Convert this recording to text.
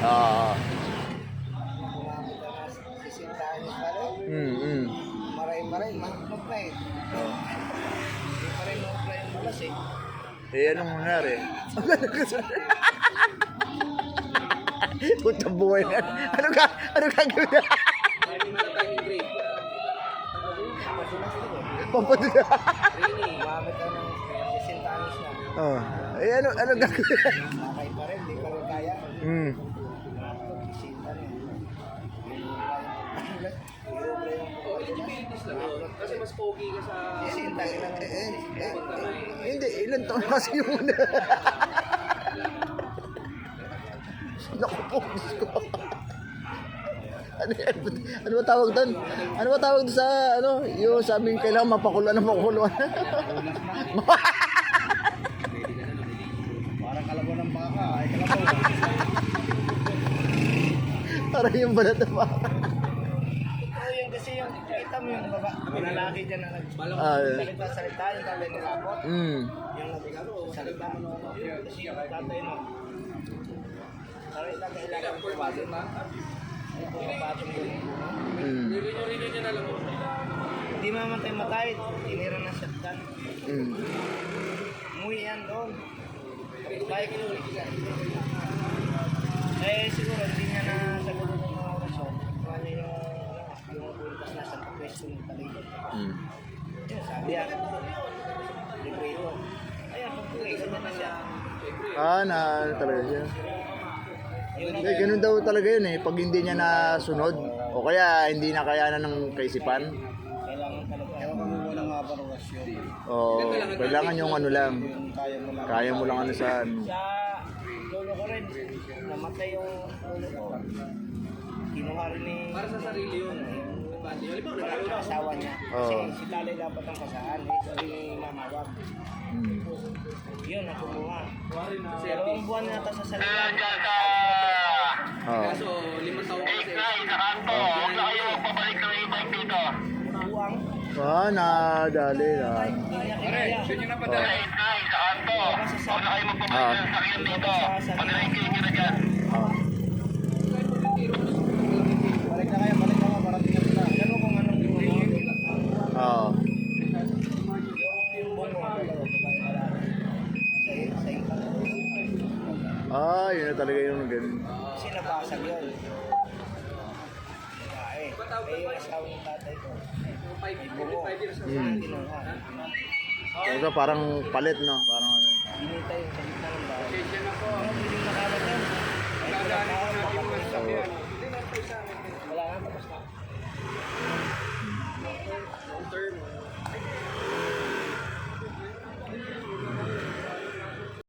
Oo. Na na sisintahan niya pa rin. Mm, mm. Maray-maray, mahmok na eh. Hindi pa rin mahmok yung balas eh. Eh, anong nangyari? Puta buhay na. Ano ka? Ano gagawin na? Papadala. Gumamit na ng niya. Oh. Eh, ano, ano gagawin? Nakay pa rin, hindi pa rin kaya. Mm. Kasi mas pogi ka sa... Sisinta ka lang. Eh, eh, eh, hindi, ilan taon kasi una. Naku po, Diyos ko. Ano, yan? ano ba tawag doon? Ano ba tawag doon sa, ano, yung sabing kailangan mapakuluan ng makuluan? Parang kalabaw ng baka. Ay, kalabaw. Parang yung balat na baka. Oo, yun kasi yung Yung lalaki dyan na Ah, nagsalita-salita, yung tatay ni Lapot. mm. Yung nagsalita. Kasi yung tatay mo. Sorry, tatay lang. Pumapatong na. Pumapatong yun. Mm. Rinyo-rinyo niya na lang. Hindi mamatay matay. Tinira na shotgun. Mm. Umuwi yan doon. Bike. Eh, siguro hindi niya na sagot ng mga orasyon. Kung ano yung, ano, yung bukas na sa pwesto ng talikod. Mm. Yun, sabi yan. Librito. Ayan, kung tuloy, ganyan na siya. Ah, na ano talaga siya. Yun, Eh, ganun daw talaga yun eh. Pag hindi niya nasunod, o kaya hindi na kayanan ng kaisipan, kailangan talaga. Ewan ko mo lang nga parang orasyon. o kailangan yung ano lang, Yung kaya mo lang. kaya mo lang ano sa ano. Sa lolo ko rin, namatay yung lolo ko. Kinuha rin ni... Para sa sarili yun. Yung ako. asawa niya. Oo. Kasi si Lali dapat ang kasahan. Eh, sabi ni Mama Wag. Mm. Yun, ang kumuha. Kasi Pero ang buwan nata sa salita. Oh. Kaso, limang taon kasi. Buwang. Ah, nadali na. Hindi niya kinaya. Yun yung napadala. Masasabi. Ah. Sa salita. Ah. Balik Ah, yun na talaga yung ganun. Kasi nabasag yun. Babae. Eh, yung tatay ko. May bungo. Hmm. Kinuha. Kasi parang palit, no? Parang ano. Binita yung sa gitna ng bahay. Pasensya na po. Ano hindi nakalat yun? Nagdaanin ko natin yung sasakyan. Hindi na po sa amin. Wala nga, tapos na. Term.